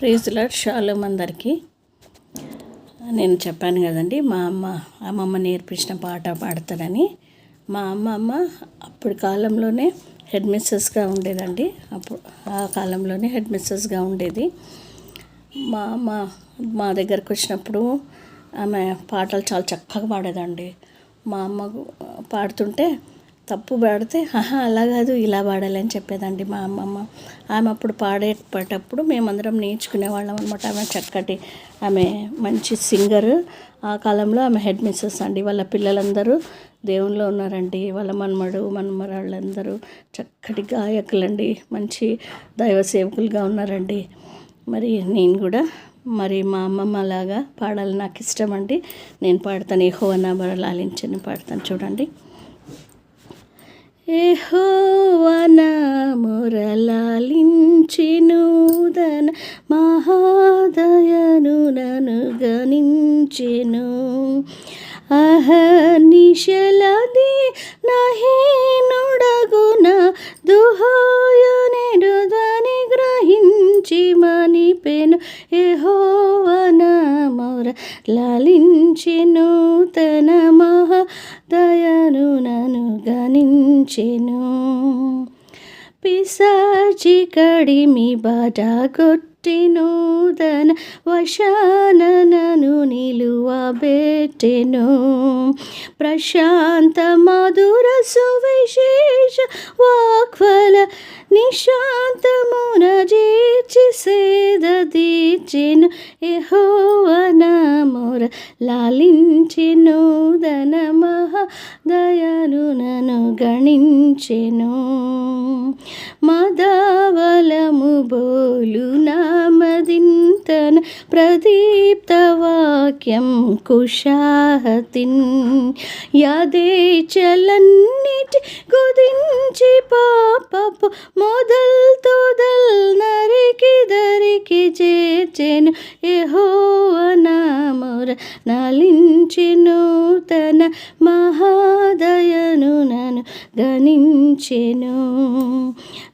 ప్రీజులర్ shalom అందరికీ. నేను చెప్పాను కదండి మా అమ్మ అమ్మమ్మ నేర్పించిన పాట పాడతానని మా అమ్మమ్మ అప్పుడు కాలంలోనే హెడ్ మిస్సెస్గా ఉండేదండి. అప్పుడు ఆ కాలంలోనే హెడ్ మిస్సెస్గా ఉండేది. మా అమ్మ మా దగ్గరకు వచ్చినప్పుడు ఆమె పాటలు చాలా చక్కగా పాడేదండి. మా అమ్మ పాడుతుంటే తప్పు పాడితే ఆహా అలా కాదు ఇలా పాడాలని చెప్పేదండి మా అమ్మమ్మ. ఆమె అప్పుడు పాడేటప్పుడు మేమందరం నేర్చుకునే వాళ్ళం అనమాట ఆమె చక్కటి ఆమె మంచి సింగర్. ఆ కాలంలో ఆమె హెడ్ మిస్సెస్ అండి. వాళ్ళ పిల్లలందరూ దేవుళ్ళు ఉన్నారండి. వాళ్ళ మనమడు మనమరాళ్ళందరూ చక్కటి గాయకులండి. మంచి దైవ సేవకులుగా ఉన్నారండి. మరి నేను కూడా మరి మా అమ్మమ్మ లాగా పాడాలి. నాకు ఇష్టం అండి నేను పాడతాను. ఏహో అన్న లాలించని పాడతాను. చూడండి. ఏహోవన మురలాలించెనుదన మహాదయను నను గణించెను. అహర్నిశలది నహీనుడగున దుహాయనెడుదని గ్రహించి మనిపెను ఏహోవన మొర లాలించెను తన గణించెను పిశాచి కడిమి బాట కొట్టినూదన వశాననను నిలువబెట్టెను ప్రశాంత మధుర సువిశేష వాక్వల నిశాంతమున జీర్చి సేద తీర్చెను. ఎహోవన మొర లాలించెను. దన మహా దయను నను గణించెను. మదవలము బోలు నామదింతన ప్రదీప్త వాక్యం కుషాహతిన్ యాదేచలన్నిటి గుదించి పాపపు మొదల్ తొదల్ నరికి దరికి చేచెను ఏహో నలించెను తన మహాదయను నను గణించెను.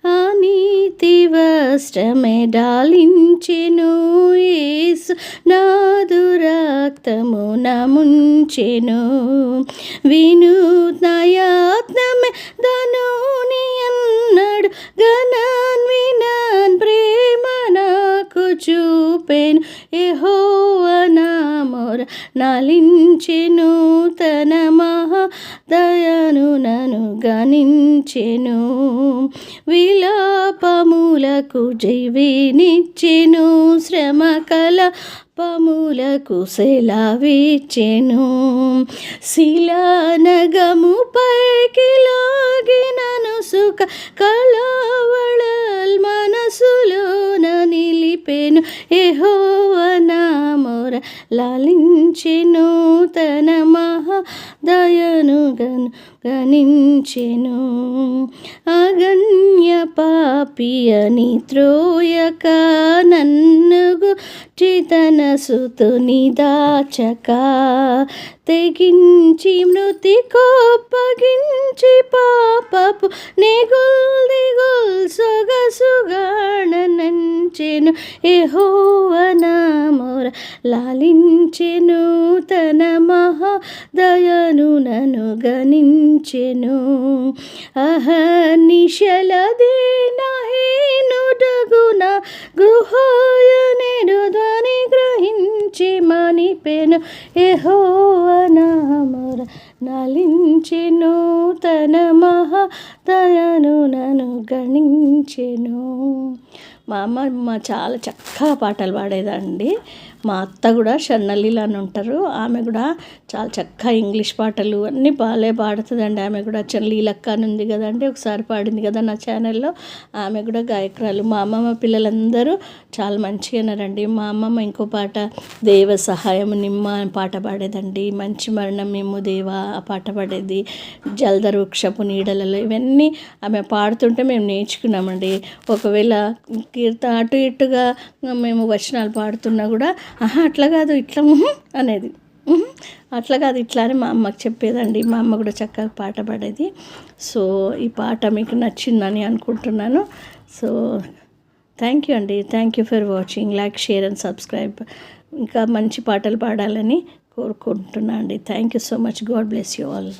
అనీతి వస్త్రమే డాలించెను. ఏసు నాదు రక్తము నముంచెను. వినూత్నయాత్నమే ధనుని అన్నాడు. గణాన్వినాన్ ప్రేమ నాకు చూపెను. ఏహో నలించెను తన మహా దయను నను గణించెను. విలాపములకు జీవినిచ్చెను శ్రమ కల పములకు సెలవిచ్చెను. శిలానగము పైకి లాగినను సుఖ కళా నిలిపెను ఎహోవనామొర లాలించెను. తన మహా దయను గను గణించెను అగణ్య పాపియని త్రోయక నన్ను చితన సుతుని దాచక తెగించి మృతి కోపగించి పాపపు నెగుల్ సొగసుగాణనంచెను ఎహోవనామొర లాలించెను. తన మహా దయను నను గణించెను. అహర్నిశలది నహీనుడగున గృహాయనెడు ధ్వని గ్రహించి మనిపెను ఎహోవనామర నలించెను తన మహా దయను నను గణించెను. మా అమ్మ చాలా చక్కగా పాటలు పాడేదండి. మా అత్త కూడా షన్నలీల అని ఉంటారు. ఆమె కూడా చాలా చక్కగా ఇంగ్లీష్ పాటలు అన్నీ బాగాలే పాడుతుందండి. ఆమె కూడా లీలక్క అని ఉంది కదండి ఒకసారి పాడింది కదా నా ఛానల్లో. ఆమె కూడా గాయకురాలు. మా అమ్మమ్మ పిల్లలందరూ చాలా మంచిగా ఉన్నారండి. మా అమ్మమ్మ ఇంకో పాట దేవ సహాయం నిమ్మ అని పాట పాడేదండి. మంచి మరణం మేము దేవ ఆ పాట పాడేది. జలధర వృక్షపు నీడలలో ఇవన్నీ ఆమె పాడుతుంటే మేము నేర్చుకున్నామండి. ఒకవేళ కీర్త అటు ఇటుగా మేము వచనాలు పాడుతున్నా కూడా ఆహా అట్లా కాదు ఇట్లా అనేది. అట్లా కాదు ఇట్లా అని మా అమ్మకి చెప్పేదండి. మా అమ్మ కూడా చక్కగా పాట పాడేది. సో ఈ పాట మీకు నచ్చిందని అనుకుంటున్నాను. సో థ్యాంక్ యూ అండి. Thank you for watching like share and subscribe ఇంకా మంచి పాటలు పాడాలని కోరుకుంటున్నాను అండి. Thank you so much god bless you all